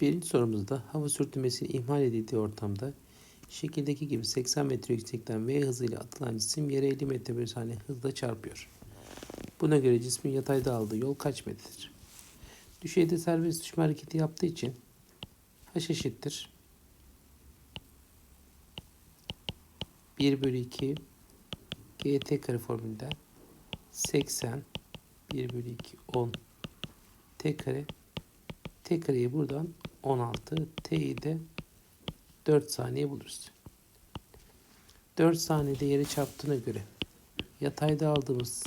Birinci sorumuzda hava sürtünmesinin ihmal edildiği ortamda şekildeki gibi 80 metre yüksekten V hızıyla atılan cisim yere 50 metre bölü saniye hızla çarpıyor. Buna göre cismin yatayda aldığı yol kaç metredir? Düşeyde serbest düşme hareketi yaptığı için h eşittir 1 bölü 2 gt kare formülünden 80 1 bölü 2 10 t kare t kareyi buradan 16 t'yi de 4 saniye buluruz. 4 saniyede yere çarptığına göre yatayda aldığımız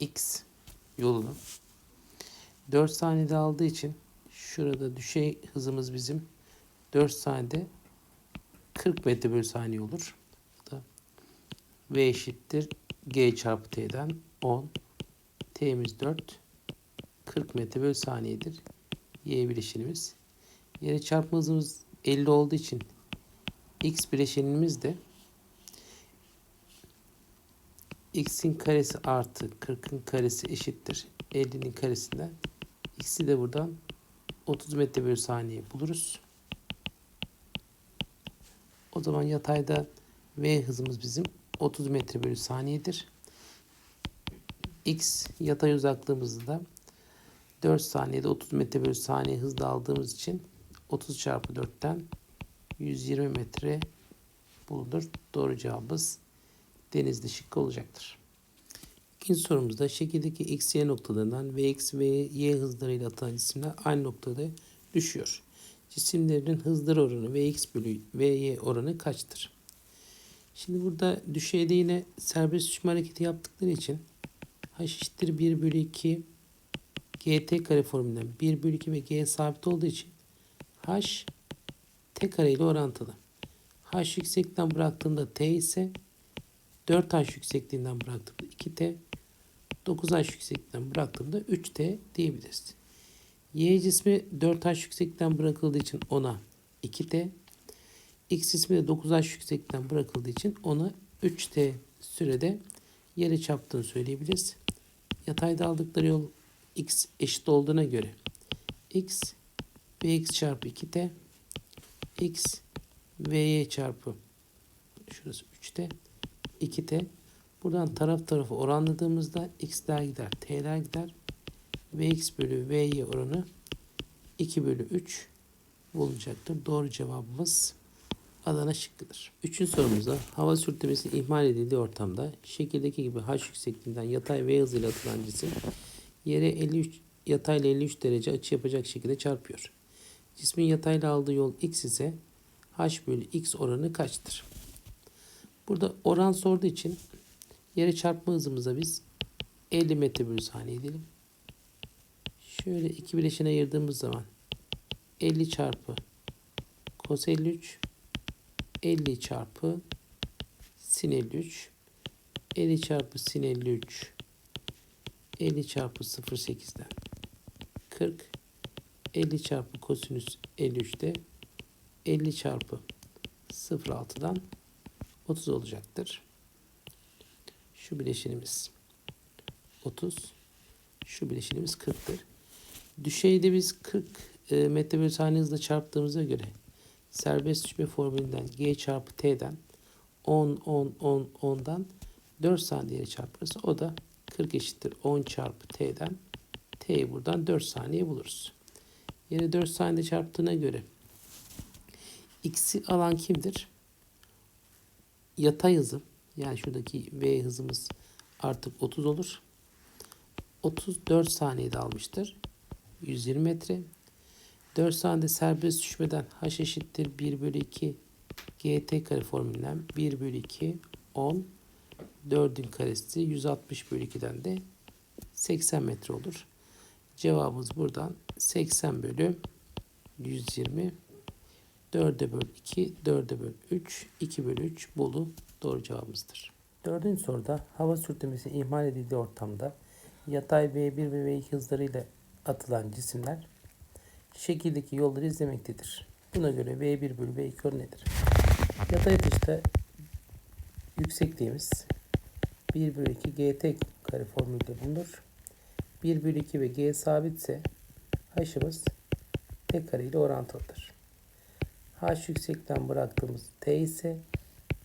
x yolunu 4 saniyede aldığı için şurada düşey hızımız bizim 4 saniyede 40 metre bölü saniye olur. V eşittir g çarpı t'den 10 t'miz 4 40 metre bölü saniyedir. Y bileşenimiz. Yere çarpma hızımız 50 olduğu için x bileşenimiz de x'in karesi artı 40'ın karesi eşittir 50'nin karesinden x'i de buradan 30 metre bölü saniye buluruz. O zaman yatayda v hızımız bizim 30 metre bölü saniyedir. x yatay uzaklığımızı da 4 saniyede 30 metre bölü saniye hızla aldığımız için 30 çarpı 4'ten 120 metre bulunur. Doğru cevabımız denizli şıkkı olacaktır. İkinci sorumuzda şekildeki x, y noktalarından vx ve y hızlarıyla atılan cisimler aynı noktada düşüyor. Cisimlerin hızları oranı vx bölü vy oranı kaçtır? Şimdi burada düşeyde yine serbest düşme hareketi yaptıkları için h eşittir 1 bölü 2 gt kare formülünden 1 bölü 2 ve g sabit olduğu için h t kare ile orantılı. h yüksekten bıraktığında t ise 4h yüksekliğinden bıraktığımda 2t 9h yüksekliğinden bıraktığımda 3t diyebiliriz. Y cismi 4h yüksekten bırakıldığı için ona 2t X cismi de 9h yüksekten bırakıldığı için ona 3t sürede yere çarptığını söyleyebiliriz. Yatayda aldıkları yol x eşit olduğuna göre x bx çarpı 2t x vy çarpı şurası 3t 2t buradan taraf tarafı oranladığımızda x'ler gider t'ler gider vx bölü vy oranı 2 bölü 3 bulunacaktır. Doğru cevabımız Adana şıkkıdır. Üçüncü sorumuzda hava sürtünmesi ihmal edildiği ortamda şekildeki gibi h yüksekliğinden yatay v hızıyla atılan cisim yere 53 yatayla 53 derece açı yapacak şekilde çarpıyor. Cismin yatayla aldığı yol x ise h bölü x oranı kaçtır? Burada oran sorduğu için yere çarpma hızımıza biz 50 metre bölü saniye diyelim. Şöyle iki bileşine ayırdığımız zaman 50 çarpı cos 53 50 çarpı sin 53 50 çarpı sin 53 50 çarpı 0.8'den 40 50 çarpı kosinüs 53'te 50 çarpı 0.6'dan 30 olacaktır. Şu bileşenimiz 30 şu bileşenimiz 40'tır. Düşeyde biz 40 e, metre bölü saniye hızla çarptığımıza göre serbest düşme formülünden g çarpı t'den 10 10 10 10'dan 4 saniyeye çarparız. O da 40 eşittir 10 çarpı t'den t'yi buradan 4 saniye buluruz. Yine 4 saniyede çarptığına göre x'i alan kimdir? Yatay hızı yani şuradaki v hızımız artık 30 olur. 34 saniyede almıştır. 120 metre. 4 saniyede serbest düşmeden h eşittir 1 bölü 2 gt kare formülünden 1 bölü 2 10 4'ün karesi 160 bölü 2'den de 80 metre olur. Cevabımız buradan 80 bölü 120 4'e böl 2 4'e böl 3 2 bölü 3 Bolu doğru cevabımızdır. Dördüncü soruda hava sürtünmesi ihmal edildiği ortamda yatay V1 ve V2 hızlarıyla atılan cisimler şekildeki yolları izlemektedir. Buna göre V1 bölü V2 oranı nedir? Yatay atışta yüksekliğimiz 1 bölü 2 gt kare formülde bulunur. 1 bölü 2 ve g sabitse h'ımız t kare ile orantılıdır. h yüksekten bıraktığımız t ise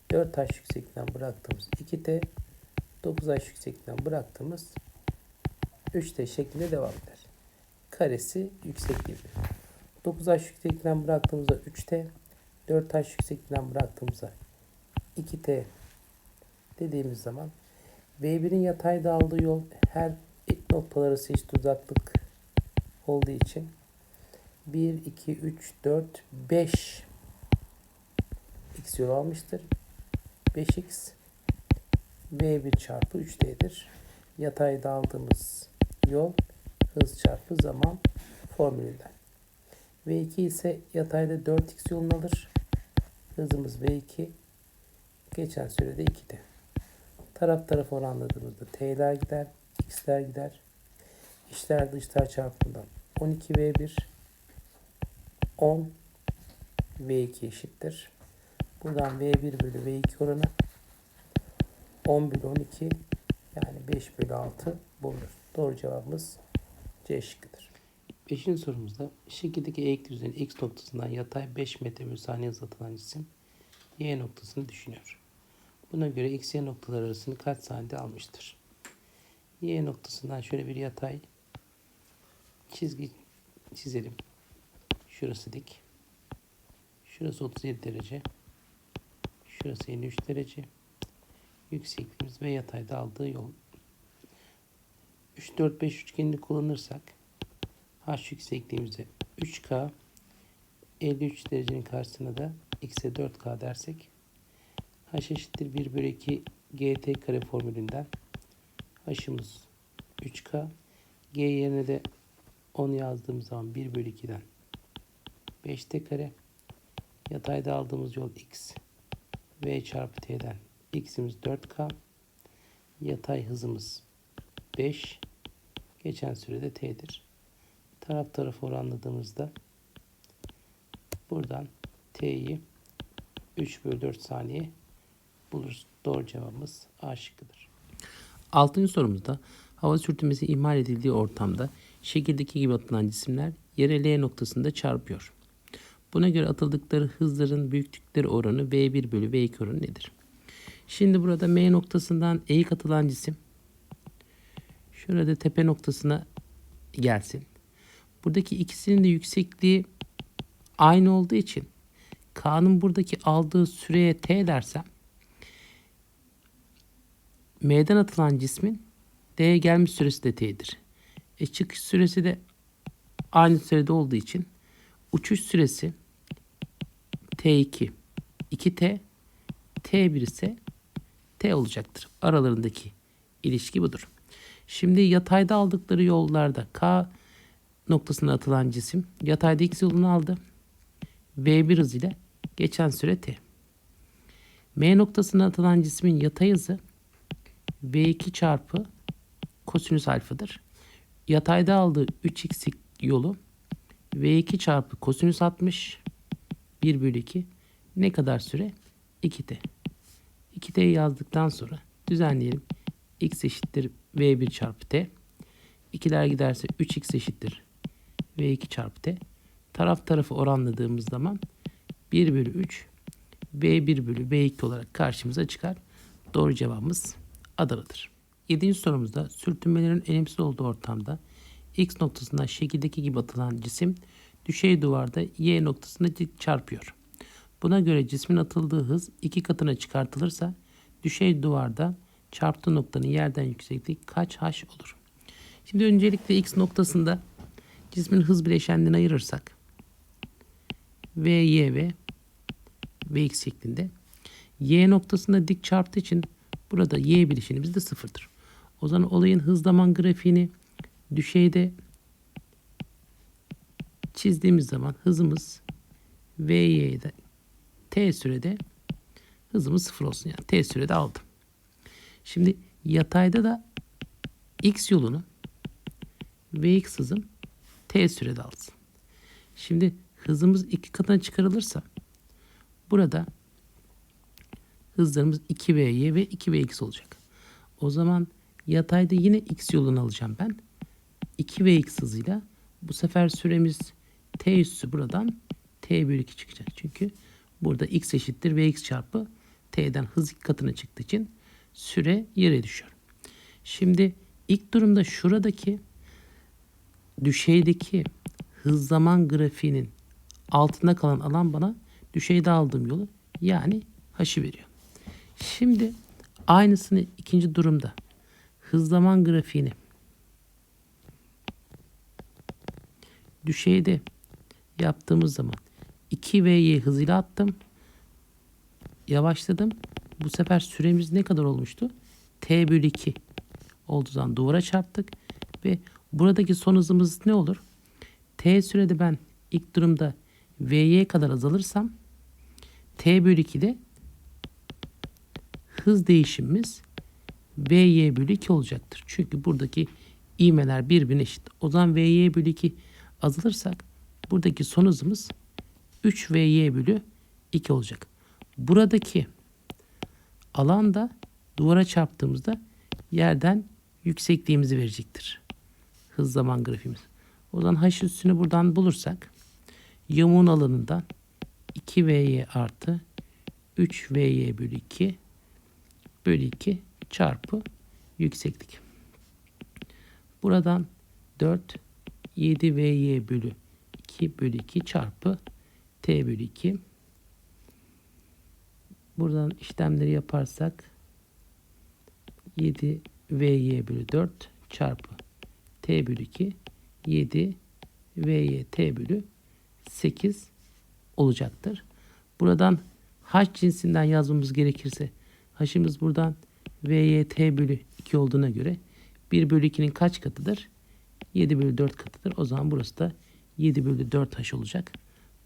4h yüksekten bıraktığımız 2t 9h yüksekten bıraktığımız 3t şeklinde devam eder. Karesi yüksekliği. 9h yüksekten bıraktığımızda 3t 4h yüksekten bıraktığımızda 2t dediğimiz zaman V1'in yatayda aldığı yol her ilk noktalar arası uzaklık olduğu için 1, 2, 3, 4, 5 x yol almıştır. 5x V1 çarpı 3D'dir. Yatayda aldığımız yol hız çarpı zaman formülünden. V2 ise yatayda 4x yolunu alır. Hızımız V2. Geçen sürede 2'de. Taraf tarafa oranladığımızda t'ler gider, x'ler gider. İçler dışlar çarpımından 12v1 10 v2 eşittir. Buradan v1 bölü v2 oranı 10 bölü 12 yani 5 bölü 6 bulunur. Doğru cevabımız C şıkkıdır. Beşinci sorumuzda şekildeki eğik düzenin x noktasından yatay 5 metre bölü saniye uzatılan cisim y noktasını düşünüyor. Buna göre x, y noktalar arasını kaç saniyede almıştır? Y noktasından şöyle bir yatay çizgi çizelim. Şurası dik. Şurası 37 derece. Şurası 53 derece. Yüksekliğimiz ve yatayda aldığı yol. 3, 4, 5 üçgenini kullanırsak h yüksekliğimize 3k 53 derecenin karşısına da x'e 4k dersek h eşittir 1 bölü 2 gt kare formülünden h'ımız 3k g yerine de 10 yazdığımız zaman 1 bölü 2'den 5t kare. Yatayda aldığımız yol x. V çarpı t'den x'imiz 4k yatay hızımız 5 geçen sürede t'dir. Taraf tarafı oranladığımızda buradan t'yi 3 bölü 4 saniye buluruz. Doğru cevabımız A şıkkıdır. Altıncı sorumuzda hava sürtünmesi ihmal edildiği ortamda şekildeki gibi atılan cisimler yere L noktasında çarpıyor. Buna göre atıldıkları hızların büyüklükleri oranı V1 bölü V2 oranı nedir? Şimdi burada M noktasından eğik atılan cisim şurada tepe noktasına gelsin. Buradaki ikisinin de yüksekliği aynı olduğu için K'nın buradaki aldığı süreye T dersem M'den atılan cismin D'ye gelmiş süresi de T'dir. E çıkış süresi de aynı sürede olduğu için uçuş süresi T2 2T T1 ise T olacaktır. Aralarındaki ilişki budur. Şimdi yatayda aldıkları yollarda K noktasına atılan cisim yatayda X yolunu aldı. V1 hız ile geçen süre T. M noktasına atılan cismin yatay hızı V2 çarpı kosinüs alfadır. Yatayda aldığı 3x yolu V2 çarpı kosinüs 60 1 bölü 2 ne kadar süre? 2t. 2t'yi yazdıktan sonra düzenleyelim. x eşittir v1 çarpı t. 2'ler giderse 3x eşittir v2 çarpı t. Taraf tarafı oranladığımız zaman 1 bölü 3 v1 bölü v2 olarak karşımıza çıkar. Doğru cevabımız Adana'dır. Yedinci sorumuzda sürtünmelerin önemsiz olduğu ortamda X noktasından şekildeki gibi atılan cisim düşey duvarda Y noktasına dik çarpıyor. Buna göre cismin atıldığı hız iki katına çıkartılırsa düşey duvarda çarptığı noktanın yerden yüksekliği kaç h olur? Şimdi öncelikle X noktasında cismin hız bileşenlerini ayırırsak V, Y ve Vx şeklinde Y noktasında dik çarptığı için Burada y bileşenimiz de sıfırdır. O zaman olayın hız zaman grafiğini düşeyde çizdiğimiz zaman hızımız V'ye t sürede hızımız sıfır olsun. Yani t sürede aldım. Şimdi yatayda da x yolunu vx hızım t sürede alsın. Şimdi hızımız iki katına çıkarılırsa burada hızlarımız 2vy ve 2vx olacak. O zaman yatayda yine x yolunu alacağım ben. 2vx hızıyla bu sefer süremiz T üssü buradan T bölü 2 çıkacak. Çünkü burada x eşittir Vx çarpı T'den hız iki katına çıktığı için süre yere düşüyor. Şimdi ilk durumda şuradaki düşeydeki hız zaman grafiğinin altında kalan alan bana düşeyde aldığım yolu yani h'ı veriyor. Şimdi aynısını ikinci durumda hız zaman grafiğini düşeyde yaptığımız zaman 2V'yi hızıyla attım. Yavaşladım. Bu sefer süremiz ne kadar olmuştu? T bölü 2 olduğu zaman duvara çarptık. Ve buradaki son hızımız ne olur? T sürede ben ilk durumda V'ye kadar azalırsam T bölü 2'de hız değişimimiz Vy bölü 2 olacaktır. Çünkü buradaki ivmeler birbirine eşit. O zaman Vy bölü 2 azalırsak buradaki son hızımız 3 Vy bölü 2 olacak. Buradaki alan da duvara çarptığımızda yerden yüksekliğimizi verecektir. Hız zaman grafiğimiz. O zaman h üssünü buradan bulursak yamuğun alanından 2Vy artı 3Vy bölü 2 bölü 2 çarpı yükseklik. Buradan 4 7Vy bölü 2 bölü 2 çarpı T bölü 2. Buradan işlemleri yaparsak 7 Vy bölü 4 çarpı T bölü 2 7 Vy T bölü 8 olacaktır. Buradan H cinsinden yazmamız gerekirse H'imiz buradan Vy T bölü 2 olduğuna göre 1 bölü 2'nin kaç katıdır? 7 bölü 4 katıdır. O zaman burası da 7 bölü 4 H olacak.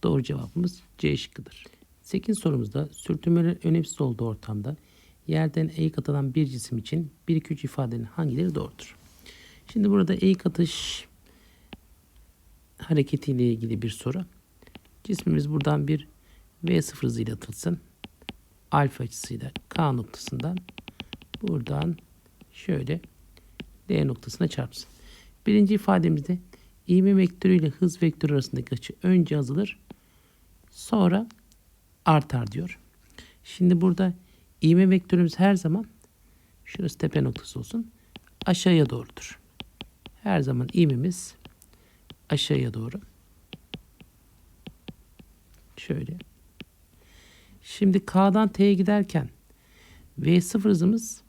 Doğru cevabımız C şıkkıdır. 8 sorumuzda sürtünmeler önemsiz olduğu ortamda yerden eğik atılan bir cisim için 1 2 3 ifadenin hangileri doğrudur? Şimdi burada eğik atış hareketiyle ilgili bir soru. Cismimiz buradan bir V0 hızıyla atılsın. Alfa açısıyla K noktasından buradan şöyle D noktasına çarpsın. Birinci ifademizde ivme vektörü ile hız vektörü arasındaki açı önce azalır sonra artar diyor. Şimdi burada ivme vektörümüz her zaman şurası tepe noktası olsun aşağıya doğrudur. Her zaman ivmemiz aşağıya doğru. Şöyle. Şimdi K'dan T'ye giderken V0 hızımız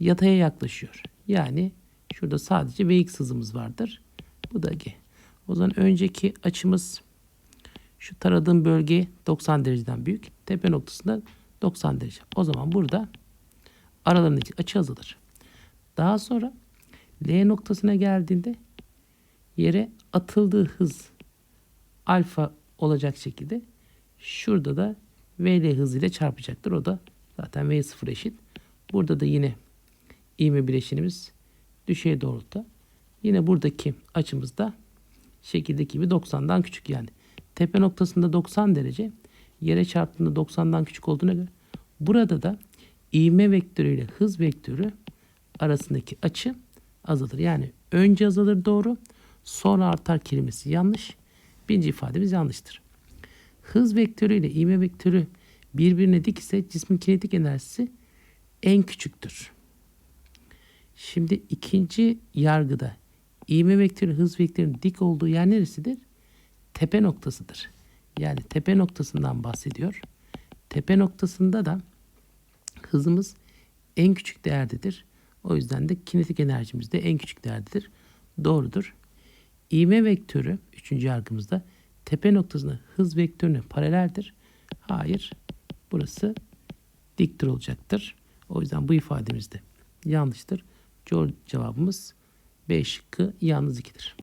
yataya yaklaşıyor. Yani şurada sadece Vx hızımız vardır. Bu da G. O zaman önceki açımız şu taradığım bölge 90 dereceden büyük. Tepe noktasında 90 derece. O zaman burada aralarındaki açı azalır. Daha sonra L noktasına geldiğinde yere atıldığı hız alfa olacak şekilde şurada da VL hızıyla çarpacaktır. O da zaten V0 eşit. Burada da yine ivme bileşenimiz düşey doğrultuda. Yine buradaki açımız da şekildeki gibi 90'dan küçük yani. Tepe noktasında 90 derece yere çarptığında 90'dan küçük olduğuna göre burada da ivme vektörü ile hız vektörü arasındaki açı azalır. Yani önce azalır doğru sonra artar kelimesi yanlış. Birinci ifademiz yanlıştır. Hız vektörü ile ivme vektörü birbirine dik ise cismin kinetik enerjisi en küçüktür. Şimdi ikinci yargıda ivme vektörü hız vektörünün dik olduğu yer neresidir? Tepe noktasıdır. Yani tepe noktasından bahsediyor. Tepe noktasında da hızımız en küçük değerdedir. O yüzden de kinetik enerjimiz de en küçük değerdedir. Doğrudur. İvme vektörü üçüncü yargımızda tepe noktasına hız vektörüne paraleldir. Hayır. Burası diktir olacaktır. O yüzden bu ifademiz de yanlıştır. Cevabımız B şıkkı yalnız 2'dir.